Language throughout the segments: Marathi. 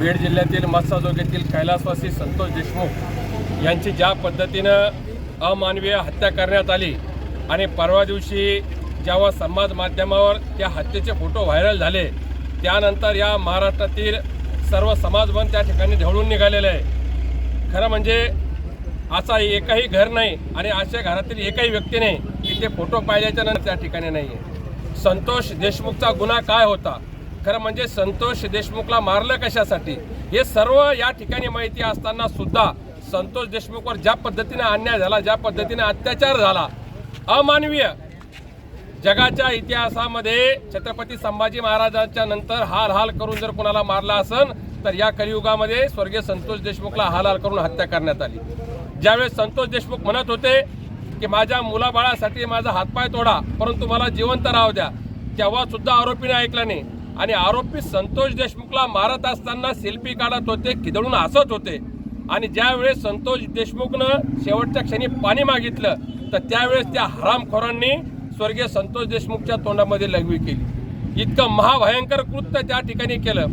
बीड जिल्ह्यातील मत्साजोग कैलासवासी संतोष देशमुख यांची ज्या पद्धतीनं अमानवीय हत्या करण्यात आली आणि परवा दिवशी जेव्हा समाज माध्यमावर त्या हत्येचे फोटो व्हायरल झाले त्यानंतर या महाराष्ट्रातील सर्व समाजबंध त्या ठिकाणी ढवळून निघालेलं आहे. खरं म्हणजे असा एकही घर नाही आणि अशा घरातील एकही व्यक्ती नाही की ते फोटो पाहिल्याच्या नंतर त्या ठिकाणी नाही आहे संतोष देशमुखचा गुन्हा काय होता? खरं म्हणजे संतोष देशमुखला मारलं कशासाठी? हे सर्व या ठिकाणी माहिती असताना सुद्धा संतोष देशमुखवर ज्या पद्धतीने अन्याय झाला ज्या पद्धतीने अत्याचार झाला अमानवीय जगाच्या इतिहासामध्ये छत्रपती संभाजी महाराजांच्या नंतर हाल हाल करून जर कोणाला मारला असन तर या कलियुगामध्ये स्वर्गीय संतोष देशमुखला हाल हाल करून हत्या करण्यात आली. ज्यावेळेस संतोष देशमुख म्हणत होते की माझ्या मुलाबाळासाठी माझा हातपाय तोडा परंतु मला जिवंत राहू द्या. तेव्हा सुद्धा आरोपीने ऐकलं नाही. आणि आरोपी संतोष देशमुखला मारत असताना सेल्फी काढत होते खिदळून हसत होते. आणि ज्यावेळेस संतोष देशमुखनं शेवटच्या क्षणी पाणी मागितलं तर त्यावेळेस त्या हरामखोरांनी स्वर्गीय संतोष देशमुखच्या तोंडामध्ये लघवी केली. इतकं महाभयंकर कृत्य त्या ठिकाणी केलं.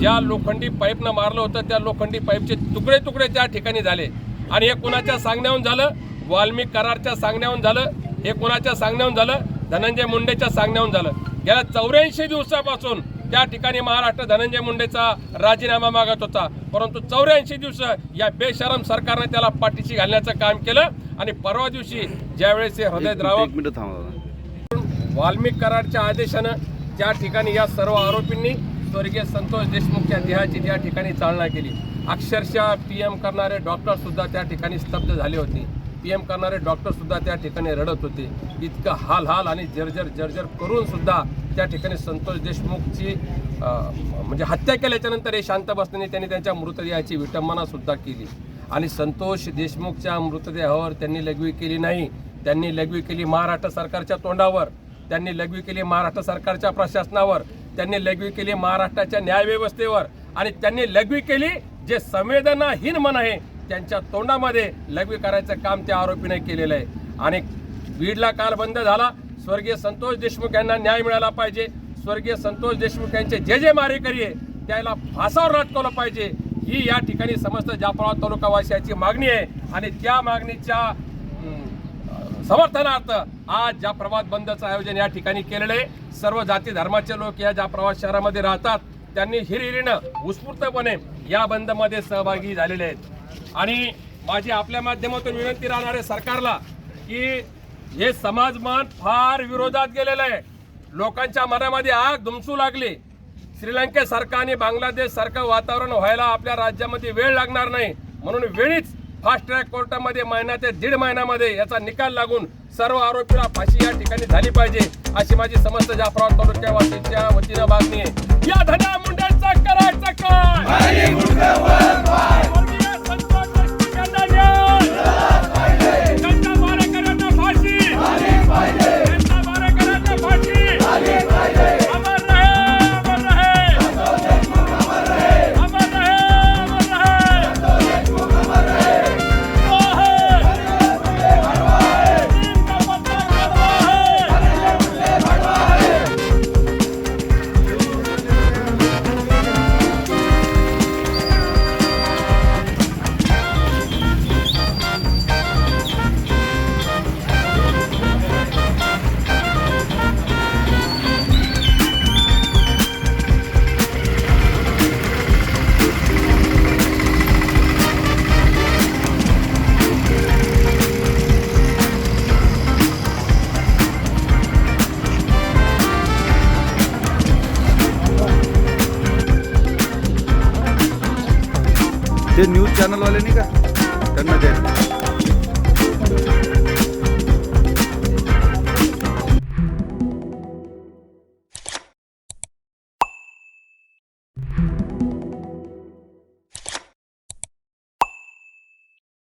ज्या लोखंडी पाईपनं मारलं होतं त्या लोखंडी पाईपचे तुकडे तुकडे त्या ठिकाणी झाले. आणि हे कुणाच्या सांगण्याहून झालं? वाल्मिक करारच्या सांगण्याहून झालं. हे कुणाच्या सांगण्याहून झालं? धनंजय मुंडेच्या सांगण्याहून झालं. गेल्या चौऱ्याऐंशी दिवसापासून त्या ठिकाणी महाराष्ट्र धनंजय मुंडेचा राजीनामा मागत होता. परंतु चौऱ्याऐंशी दिवस या बेशरम सरकारने त्याला पाठीशी घालण्याचं काम केलं आणि परवा दिवशी ज्यावेळेस हे हृदयद्रावक. वाल्मिक करारच्या आदेशानं त्या ठिकाणी या सर्व आरोपींनी स्वर्गीय संतोष देशमुखच्या देहाची त्या ठिकाणी चालना केली. अक्षरशः पी एम करणारे डॉक्टर सुद्धा त्या ठिकाणी स्तब्ध झाले होते. पी एम करणारे डॉक्टरसुद्धा त्या ठिकाणी रडत होते. इतकं हाल हाल आणि जर्जर जर्जर करूनसुद्धा त्या ठिकाणी संतोष देशमुखची म्हणजे हत्या केल्याच्यानंतर हे शांत बसल्याने त्यांनी त्यांच्या मृतदेहाची विटंबनासुद्धा केली. आणि संतोष देशमुखच्या मृतदेहावर त्यांनी लघवी केली नाही. त्यांनी लघवी केली महाराष्ट्र सरकारच्या तोंडावर. त्यांनी लघवी केली महाराष्ट्र सरकारच्या प्रशासनावर. त्यांनी लघवी केली महाराष्ट्राच्या न्यायव्यवस्थेवर. आणि त्यांनी लघवी केली जे संवेदनाहीन मन आहे त्यांच्या तोंडामध्ये लघवी करायचं काम त्या आरोपीने केलेलं आहे. आणि बीडला काल बंद झाला. स्वर्गीय संतोष देशमुख यांना न्याय मिळाला पाहिजे. स्वर्गीय संतोष देशमुख यांचे जे जे मारेकरी आहे त्याला फासावर लटकवलं पाहिजे. ही या ठिकाणी समस्त जाफराबाद तालुकावासियाची मागणी आहे. आणि त्या मागणीच्या समर्थनार्थ आज ज्या प्रवास बंदचं आयोजन या ठिकाणी केलेलं आहे. सर्व जाती धर्माचे लोक या ज्या प्रवास शहरामध्ये राहतात. त्यांनी हिरिरीनं उत्स्फूर्तपणे या बंदमध्ये सहभागी झालेले आहेत. आणि माझी आपल्या माध्यमातून विनंती राहणार आहे सरकारला की हे समाजमान फार विरोधात गेलेलं आहे. लोकांच्या मनामध्ये आग धुमसू लागली. श्रीलंके आणि बांगलादेश सारखं वातावरण व्हायला आपल्या राज्यामध्ये वेळ लागणार नाही. म्हणून वेळीच फास्ट ट्रॅक कोर्टामध्ये महिना ते दीड महिन्यामध्ये याचा निकाल लागून सर्व आरोपीला फाशी या ठिकाणी झाली पाहिजे अशी माझी समस्त जाफराबाद तालुक्यावासीच्या वतीनं मागणी आहे. या धन्या मुंड्यांचा करायचं काय? ते न्यूज चॅनलवाले नाही का? त्यांना द्यायचं